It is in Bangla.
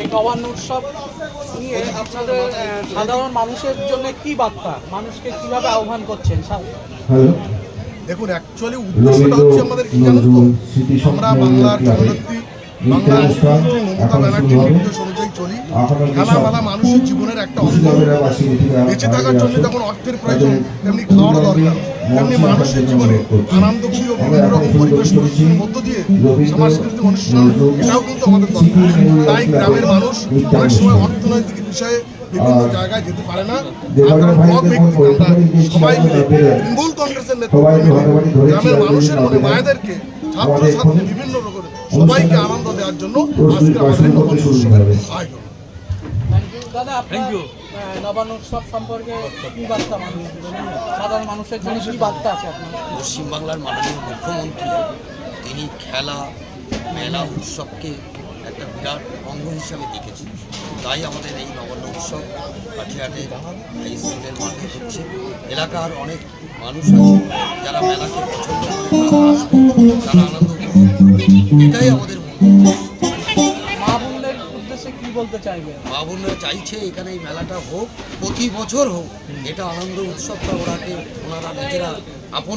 এই নবান্ন উৎসব নিয়ে আপনাদের সাধারণ মানুষের জন্য কি বার্তা? মানুষকে কীভাবে আহ্বান করছেন? দেখুন অ্যাকচুয়ালি উদ্দেশ্যটা হচ্ছে আমাদের কি জানো তো? আমরা বাংলার জননেত্রী বাংলার মুখ্যমন্ত্রী নির্দেশ অনুযায়ী চলি। খেলামেলা মানুষের জীবনের একটা অঙ্গ। বেঁচে থাকার জন্য যখন অর্থের প্রয়োজন তেমনি খাওয়ার দরকার তেমনি মানুষের জীবনে আনন্দপ্রিয় বিভিন্ন রকম পরিবেশ পরিস্থিতির মধ্য দিয়ে সাংস্কৃতিক অনুষ্ঠান এটাও কিন্তু আমাদের দরকার। তাই গ্রামের মানুষ অনেক সময় অর্থনৈতিক বিষয়ে বিভিন্ন জায়গায় যেতে পারে না। আমরা ব্লক ব্যক্তি আমরা সবাই মিলে তৃণমূল কংগ্রেসের নেতৃত্বে গ্রামের মানুষের মনে মায়েদেরকে ছাত্র ছাত্রী বিভিন্ন সবাইকে আনন্দ দেওয়ার জন্য আজকে আমাদের এই নবান্ন উৎসবের আয়োজন দাদা আপনার নবান্ন উৎসব সম্পর্কে কি বার্তা মানুষ সাধারণ মানুষের জন্য কি বার্তা আছে আপনার? পশ্চিমবাংলার মাননীয় মুখ্যমন্ত্রী তিনি খেলা মেলা উৎসবকে একটা বিরাট অঙ্গ হিসাবে দেখেছেন। তাই আমাদের এই নবান্ন উৎসব পাঠিয়াটে হাই স্কুলের মাঠে হচ্ছে। এলাকার অনেক মানুষ আছে যারা মেলাকে পছন্দ করে তারা আনন্দ বলতে চাইবে? বাবুরা চাইছে এখানে এই মেলাটা হোক প্রতি বছর হোক এটা আনন্দ উৎসবটা ওরাকে ওনারা নিজেরা আপন